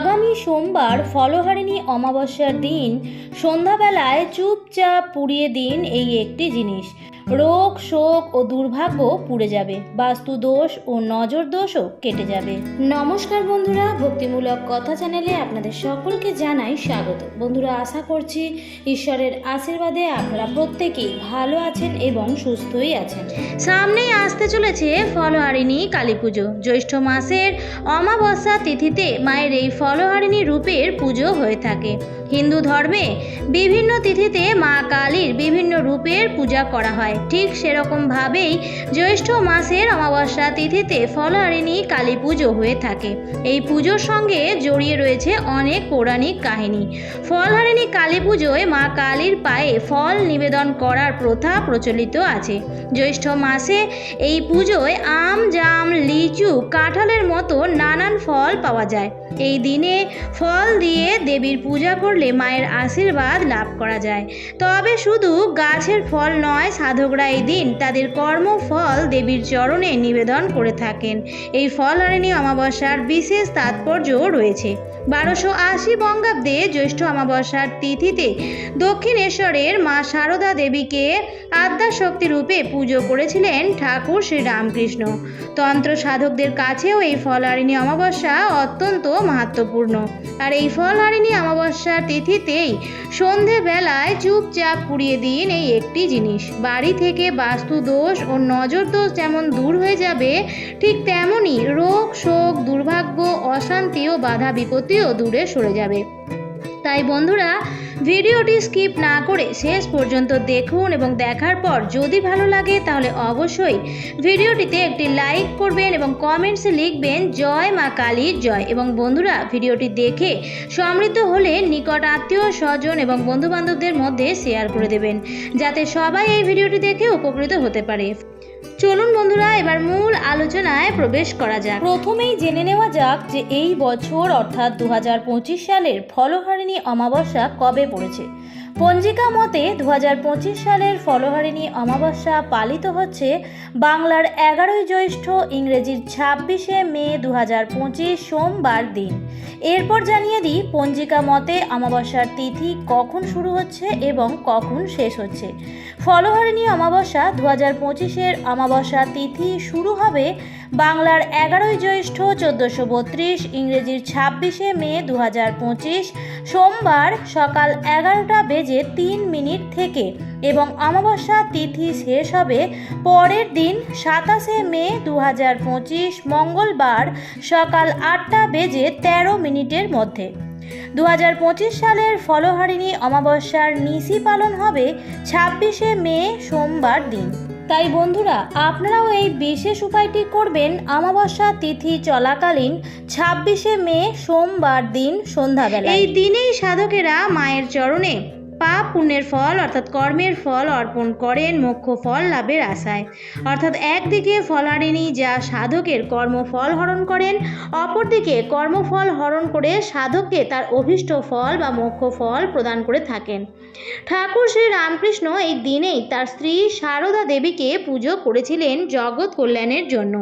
আগামী সোমবার ফলহারিণী অমাবস্যার দিন সন্ধ্যাবেলায় চুপচাপ পুড়িয়ে দিন এই একটি জিনিস। রোগ, শোক ও দুর্ভাগ্য পুড়ে যাবে। বাস্তু দোষ ও নজর দোষও কেটে যাবে। নমস্কার বন্ধুরা, ভক্তিমূলক কথা চ্যানেলে আপনাদের সকলকে জানাই স্বাগত। বন্ধুরা, আশা করছি ঈশ্বরের আশীর্বাদে আপনারা প্রত্যেকেই ভালো আছেন এবং সুস্থই আছেন। সামনেই আসতে চলেছে ফলহারিণী কালী পুজো। জ্যৈষ্ঠ মাসের অমাবস্যা তিথিতে মায়ের এই ফলহারিণী রূপের পুজো হয়ে থাকে। হিন্দু ধর্মে বিভিন্ন তিথিতে মা কালীর বিভিন্ন রূপের পূজা করা হয়। ঠিক সেরকমভাবেই জ্যৈষ্ঠ মাসের অমাবস্যা তিথিতে ফলহারিণী কালী পুজো হয়ে থাকে। এই পুজোর সঙ্গে জড়িয়ে রয়েছে অনেক পৌরাণিক কাহিনী। ফলহারিণী কালী পুজোয় মা কালীর পায়ে ফল নিবেদন করার প্রথা প্রচলিত আছে। জ্যৈষ্ঠ মাসে এই পুজোয় আম, জাম, লিচু, কাঁঠালের মতো নানান ফল পাওয়া যায়। এই দিনে ফল দিয়ে দেবীর পূজা করলে মায়ের আশীর্বাদ লাভ করা যায়। তবে শুধু গাছের ফল নয়, সাধকরা এই দিন তাদের কর্মফল দেবীর চরণে নিবেদন করে থাকেন। এই ফলহারিণী অমাবস্যার বিশেষ তাৎপর্য রয়েছে। বারোশো আশি বঙ্গাব্দে জ্যৈষ্ঠ অমাবস্যার তিথিতে দক্ষিণেশ্বরের মা সারদা দেবীকে আদ্যাশক্তি রূপে পুজো করেছিলেন ঠাকুর শ্রী রামকৃষ্ণ তন্ত্র সাধকদের কাছেও এই ফলহারিণী অমাবস্যা অত্যন্ত মাহাত্মপূর্ণ। আর এই ফলহারিণী অমাবস্যার তিথিতেই সন্ধেবেলায় চুপচাপ পুড়িয়ে দিন এই একটি জিনিস। বাড়ি থেকে বাস্তু দোষ ও নজর দোষ যেমন দূর হয়ে যাবে, ঠিক তেমনই রোগ, শোক, দুর্ভাগ্য, অশান্তি ও বাধা বিপত্তিও দূরে সরে যাবে। তাই বন্ধুরা ভিডিওটি স্কিপ না করে শেষ পর্যন্ত দেখুন এবং দেখার পর যদি ভালো লাগে তাহলে অবশ্যই ভিডিওটিতে একটি লাইক করবেন এবং কমেন্টসে লিখবেন, জয় মা কালীর জয়। এবং বন্ধুরা, ভিডিওটি দেখে সমৃদ্ধ হলে নিকট আত্মীয়, স্বজন এবং বন্ধুবান্ধবদের মধ্যে শেয়ার করে দেবেন, যাতে সবাই এই ভিডিওটি দেখে উপকৃত হতে পারে। চলুন বন্ধুরা, এবার মূল আলোচনায় প্রবেশ করা যাক। প্রথমেই জেনে নেওয়া যাক যে এই বছর, অর্থাৎ দু হাজার পঁচিশ সালের ফলহারিণী অমাবস্যা কবে পড়েছে। পঞ্জিকা মতে দু হাজার পঁচিশ সালের ফলহারিণী অমাবস্যা পালিত হচ্ছে বাংলার এগারোই জ্যৈষ্ঠ ইংরেজির ছাব্বিশে মে দু হাজার পঁচিশ সোমবার দিন। এরপর জানিয়ে দিই, পঞ্জিকা মতে অমাবস্যার তিথি কখন শুরু হচ্ছে এবং কখন শেষ হচ্ছে। ফলহারিণী অমাবস্যা দু হাজার পঁচিশের অমাবস্যা তিথি শুরু হবে বাংলার এগারোই জ্যৈষ্ঠ চোদ্দোশো বত্রিশ, ইংরেজির ছাব্বিশে মে দু হাজার পঁচিশ, সোমবার সকাল এগারোটা বেজে তিন মিনিট থেকে এবং অমাবস্যা তিথি শেষ হবে পরের দিন সাতাশে মে দু হাজার পঁচিশ, মঙ্গলবার সকাল আটটা বেজে তেরো মিনিটের মধ্যে। দু হাজার পঁচিশ সালের ফলহারিণী অমাবস্যার নিশি পালন হবে ছাব্বিশে মে সোমবার দিন। তাই বন্ধুরা, আপনারাও এই বিশেষ উপায়টি করবেন আমাবস্যা তিথি চলাকালীন ছাব্বিশে মে সোমবার দিন সন্ধ্যাবেলা এই দিনেই সাধকেরা মায়ের চরণে পাপ পুণ্যের ফল, অর্থাৎ কর্মের ফল অর্পণ করেন, মোক্ষ ফল লাভের আশায়। অর্থাৎ একদিকে ফলারিণী যা সাধকের কর্মফল হরণ করেন, অপরদিকে কর্মফল হরণ করে সাধককে তার অভীষ্ট ফল বা মোক্ষ ফল প্রদান করে থাকেন। ঠাকুর শ্রী রামকৃষ্ণ এই দিনেই তার স্ত্রী সারদা দেবীকে পুজো করেছিলেন জগৎ কল্যাণের জন্য।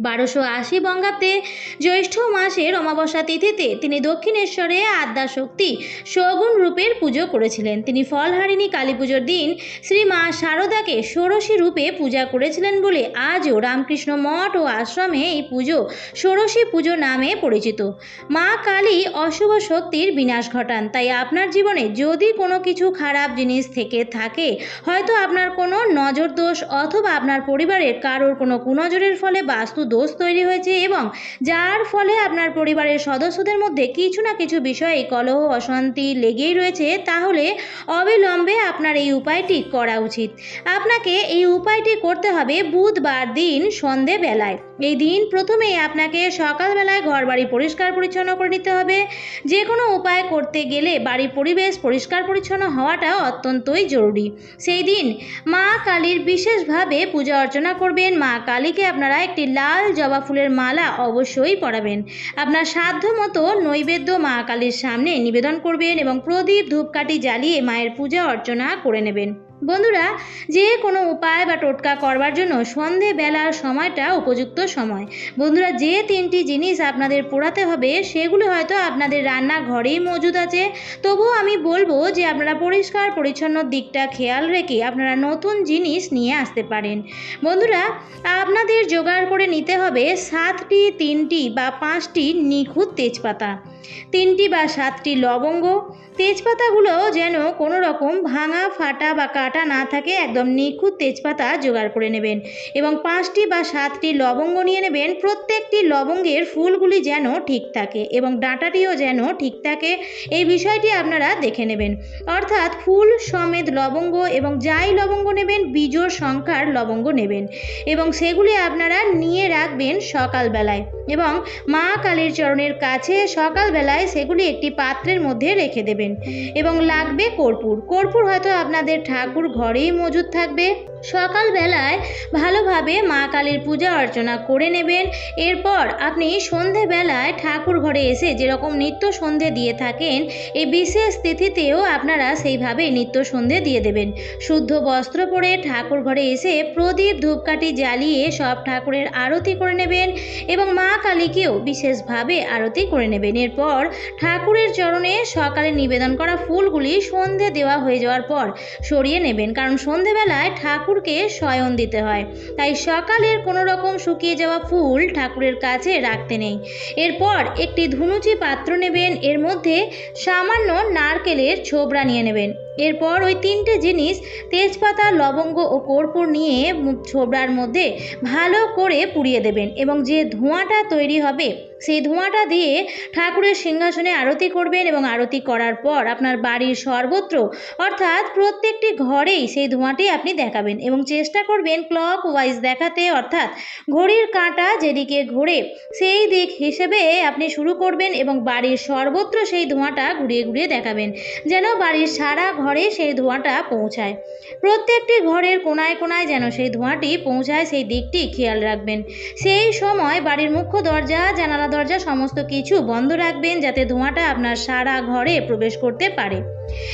বারোশো আশি বঙ্গাব্দে জ্যৈষ্ঠ মাসের অমাবস্যা তিথিতে তিনি দক্ষিণেশ্বরে আদ্যাশক্তি সগুণ রূপের পুজো করেছিলেন। তিনি ফলহারিণী কালী পুজোর দিন শ্রী মা শারদাকে ষোড়শী রূপে পূজা করেছিলেন বলে আজও রামকৃষ্ণ মঠ ও আশ্রমে এই পুজো ষোড়শী পুজো নামে পরিচিত। মা কালী অশুভ শক্তির বিনাশ ঘটান। তাই আপনার জীবনে যদি কোনো কিছু খারাপ জিনিস থেকে থাকে, হয়তো আপনার কোনো নজর দোষ অথবা আপনার পরিবারের কারোর কোনো কুনজরের ফলে বাস্তু দোষ তৈরি হয়েছে এবং যার ফলে আপনার পরিবারের সদস্যদের মধ্যে কিছু না কিছু বিষয়ে কলহ, অশান্তি লেগেই রয়েছে, তাহলে অবিলম্বে আপনার এই উপায়টি করা উচিত। আপনাকে এই উপায়টি করতে হবে বুধবার দিন সন্ধেবেলায়। এই দিন প্রথমেই আপনাকে সকালবেলায় ঘর বাড়ি পরিষ্কার পরিচ্ছন্ন করে নিতে হবে। যে কোনো উপায় করতে গেলে বাড়ির পরিবেশ পরিষ্কার পরিচ্ছন্ন হওয়াটা অত্যন্তই জরুরি। সেই দিন মা কালীর বিশেষভাবে পূজা অর্চনা করবেন। মা কালীকে আপনারা একটি লাল জবা ফুলের মালা অবশ্যই পরাবেন। আপনার সাধ্য মতো নৈবেদ্য মা কালীর সামনে নিবেদন করবেন এবং প্রদীপ ধূপকাঠি জ্বালিয়ে মায়ের পূজা অর্চনা করে নেবেন। বন্ধুরা, যে কোনো উপায় বা টোটকা করবার জন্য সন্ধেবেলার সময়টা উপযুক্ত সময়। বন্ধুরা, যে তিনটি জিনিস আপনাদের পোড়াতে হবে, সেগুলো হয়তো আপনাদের রান্নাঘরেই মজুদ আছে। তবুও আমি বলব যে আপনারা পরিষ্কার, পরিচ্ছন্ন দিকটা খেয়াল রেখে আপনারা নতুন জিনিস নিয়ে আসতে পারেন। বন্ধুরা, আপনাদের জোগাড় করে নিতে হবে সাতটি, তিনটি বা পাঁচটি নিখুঁত তেজপাতা। তিনটি বা সাতটি লবঙ্গ। তেজপাতাগুলো যেন কোনো রকম ভাঙা, ফাটা বা কাটা না থাকে একদম নিখুঁত তেজপাতা জোগাড় করে নেবেন এবং পাঁচটি বা সাতটি লবঙ্গ নিয়ে নেবেন। প্রত্যেকটি লবঙ্গের ফুলগুলি যেন ঠিক থাকে এবং ডাঁটাটিও যেন ঠিক থাকে। এই বিষয়টি আপনারা দেখে নেবেন। অর্থাৎ ফুল সমেত লবঙ্গ এবং যাই লবঙ্গ নেবেন বীজোর সংখ্যার লবঙ্গ নেবেন এবং সেগুলি আপনারা নিয়ে রাখবেন সকালবেলায়। এবং মা কালীর চরণের কাছে সকালবেলায় সেগুলি একটি পাত্রের মধ্যে রেখে দেবেন। এবং লাগবে কর্পূর। কর্পূর হয়তো আপনাদের ঠাকুর ঘরেই মজুদ থাকবে। সকালবেলায় ভালোভাবে মা কালীর পূজা অর্চনা করে নেবেন। এরপর আপনি সন্ধেবেলায় ঠাকুর ঘরে এসে যেরকম নিত্য সন্ধে দিয়ে থাকেন, এই বিশেষ তিথিতেও আপনারা সেইভাবে নিত্য সন্ধে দিয়ে দেবেন। শুদ্ধ বস্ত্র পরে ঠাকুর ঘরে এসে প্রদীপ ধূপকাঠি জ্বালিয়ে সব ঠাকুরের আরতি করে নেবেন এবং মা কালীকেও বিশেষভাবে আরতি করে নেবেন। এরপর ঠাকুরের চরণে সকালে নিবেদন করা ফুলগুলি সন্ধে দেওয়া হয়ে যাওয়ার পর সরিয়ে নেবেন। কারণ সন্ধেবেলায় ঠাকুরকে শয়ন দিতে হয়। তাই সকালের কোনো রকম শুকিয়ে যাওয়া ফুল ঠাকুরের কাছে রাখতে নেই। এরপর একটি ধুনুচি পাত্র নেবেন। এর মধ্যে সামান্য নারকেলের ছোবড়া নিয়ে নেবেন। এরপর ওই তিনটে জিনিস তেজপাতা, লবঙ্গ ও কর্পূর নিয়ে ছোবড়ার মধ্যে ভালো করে পুড়িয়ে দেবেন এবং যে ধোঁয়াটা তৈরি হবে, সেই ধোঁয়াটা দিয়ে ঠাকুরের সিংহাসনে আরতি করবেন এবং আরতি করার পর আপনার বাড়ির সর্বত্র, অর্থাৎ প্রত্যেকটি ঘরেই সেই ধোঁয়াটি আপনি দেখাবেন এবং চেষ্টা করবেন ক্লক ওয়াইজ দেখাতে, অর্থাৎ ঘড়ির কাঁটা যেদিকে ঘোরে, সেই দিক হিসেবে আপনি শুরু করবেন এবং বাড়ির সর্বত্র সেই ধোঁয়াটা ঘুরিয়ে ঘুরিয়ে দেখাবেন, যেন বাড়ির সারা ঘরে সেই ধোঁয়াটা পৌঁছায়। প্রত্যেকটি ঘরের কোনায় কোনায় যেন সেই ধোঁয়াটি পৌঁছায়, সেই দিকটি খেয়াল রাখবেন। সেই সময় বাড়ির মুখ্য দরজা, জানালা দরজা সমস্ত কিছু বন্ধ রাখবেন যাতে ধোঁয়াটা আপনার সারা ঘরে প্রবেশ করতে পারে।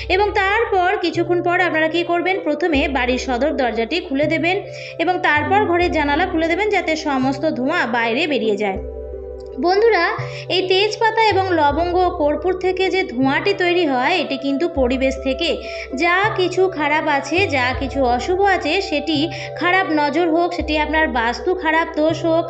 এবং তারপর কিছুক্ষণ পর আপনারা কি করবেন? প্রথমে বাড়ির সদর দরজাটি খুলে দেবেন এবং তারপর ঘরের জানালা খুলে দেবেন যাতে সমস্ত ধোঁয়া বাইরে বেরিয়ে যায়। বন্ধুরা, এই তেজপাতা এবং লবঙ্গ কর্পূর থেকে যে ধোঁয়াটি তৈরি হয়, এটি কিন্তু পরিবেশ থেকে যা কিছু খারাপ আছে, যা কিছু অশুভ আছে, সেটি খারাপ নজর হোক, সেটি আপনার বাস্তু খারাপ দোষ হোক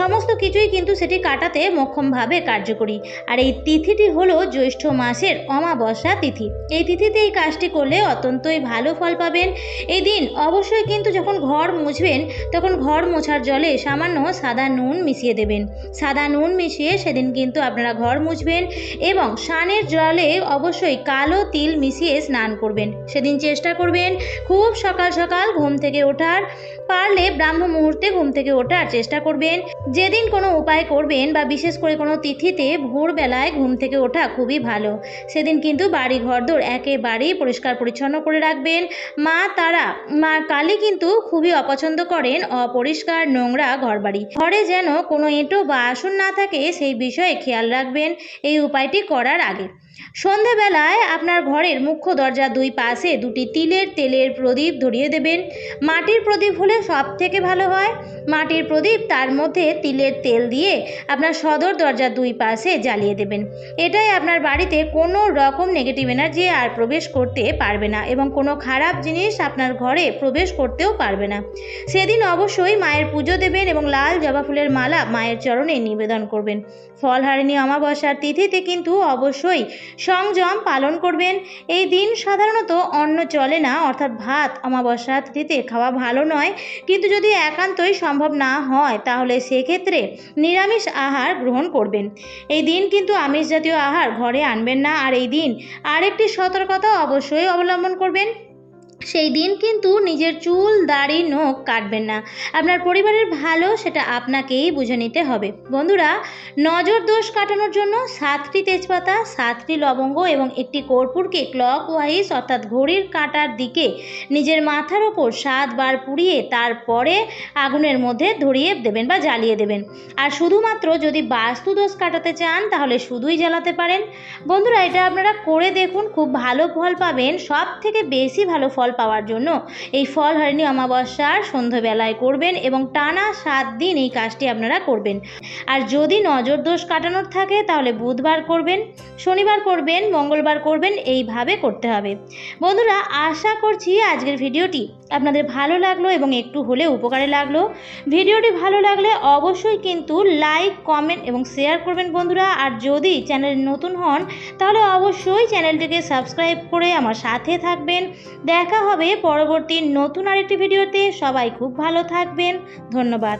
সমস্ত কিছুই কিন্তু সেটি কাটাতে মোক্ষমভাবে কার্যকরী। আর এই তিথিটি হলো জ্যৈষ্ঠ মাসের অমাবস্যা তিথি। এই তিথিতে এই কাজটি করলে অত্যন্তই ভালো ফল পাবেন। এই দিন অবশ্যই কিন্তু যখন ঘর মুছবেন, তখন ঘর মোছার জলে সামান্য সাদা নুন মিশিয়ে দেবেন। সাদা নুন মিশিয়ে সেদিন কিন্তু আপনারা ঘর মুছবেন এবং স্নানের জলে অবশ্যই কালো তিল মিশিয়ে স্নান করবেন। সেদিন চেষ্টা করবেন খুব সকাল সকাল ঘুম থেকে ওঠার পারলে ব্রাহ্ম মুহূর্তে ঘুম থেকে ওঠার চেষ্টা করবেন। যেদিন কোনো উপায় করবেন বা বিশেষ করে কোনো তিথিতে ভোরবেলায় ঘুম থেকে ওঠা খুবই ভালো। সেদিন কিন্তু বাড়ি ঘরদোর একেবারেই পরিষ্কার পরিচ্ছন্ন করে রাখবেন। মা, তারা, মা কালী কিন্তু খুবই অপছন্দ করেন অপরিষ্কার নোংরা ঘরবাড়ি। ঘরে যেন কোনো এঁটো বা আসন না থাকে, সেই বিষয়ে খেয়াল রাখবেন। এই উপায়টি করার আগে। সন্ধেবেলায় আপনার ঘরের মুখ্য দরজার দুই পাশে দুটি তিলের তেলের প্রদীপ ধরিয়ে দেবেন। মাটির প্রদীপ হলে সব থেকে ভালো হয়। মাটির প্রদীপ তার মধ্যে তিলের তেল দিয়ে আপনার সদর দরজার দুই পাশে জ্বালিয়ে দেবেন। এটাই আপনার বাড়িতে কোনো রকম নেগেটিভ এনার্জি আর প্রবেশ করতে পারবে না এবং কোনো খারাপ জিনিস আপনার ঘরে প্রবেশ করতেও পারবে না। সেদিন অবশ্যই মায়ের পুজো দেবেন এবং লাল জবা ফুলের মালা মায়ের চরণে নিবেদন করবেন। ফলহারিণী অমাবস্যার তিথিতে কিন্তু অবশ্যই সংযম পালন করবেন। এই দিন সাধারণত অন্ন চলে না, অর্থাৎ ভাত অমাবস্যা তিথিতে খাওয়া ভালো নয়। কিন্তু যদি একান্তই সম্ভব না হয়, তাহলে সেক্ষেত্রে নিরামিষ আহার গ্রহণ করবেন। এই দিন কিন্তু আমিষ জাতীয় আহার ঘরে আনবেন না। আর এই দিন আরেকটি সতর্কতা অবশ্যই অবলম্বন করবেন। সেই দিন কিন্তু নিজের চুল, দাড়ি, নখ কাটবেন না। আপনার পরিবারের ভালো, সেটা আপনাকেই বুঝে নিতে হবে। বন্ধুরা, নজর দোষ কাটানোর জন্য সাতটি তেজপাতা, সাতটি লবঙ্গ এবং একটি কর্পূরকে ক্লক ওয়াইজ অর্থাৎ ঘড়ির কাটার দিকে নিজের মাথার ওপর সাতবার পুড়িয়ে তারপরে আগুনের মধ্যে ধরিয়ে দেবেন বা জ্বালিয়ে দেবেন। আর শুধুমাত্র যদি বাস্তু দোষ কাটাতে চান, তাহলে শুধুই জ্বালাতে পারেন। বন্ধুরা, এটা আপনারা করে দেখুন, খুব ভালো ফল পাবেন। সব থেকে বেশি ভালো ফল পাওয়ার জন্য। এই ফল হারিণী অমাবস্যার সন্ধ্যাবেলায় করবেন এবং টানা সাত দিন এই কাজটি আপনারা করবেন। আর যদি নজর দোষ কাটানোর থাকে, তাহলে বুধবার করবেন, শনিবার করবেন, মঙ্গলবার করবেন, এইভাবে করতে হবে। বন্ধুরা, আশা করছি আজকের ভিডিওটি আপনাদের ভালো লাগল এবং একটু হলে উপকারে লাগল। ভিডিওটি ভালো লাগলে অবশ্যই কিন্তু লাইক, কমেন্ট এবং শেয়ার করবেন বন্ধুরা। আর যদি চ্যানেল নতুন হন, তাহলে অবশ্যই চ্যানেলটিকে সাবস্ক্রাইব করে আমার সাথে থাকবেন। দেখা হবে। পরবর্তী নতুন আরেকটি ভিডিওতে সবাই খুব ভালো থাকবেন। ধন্যবাদ।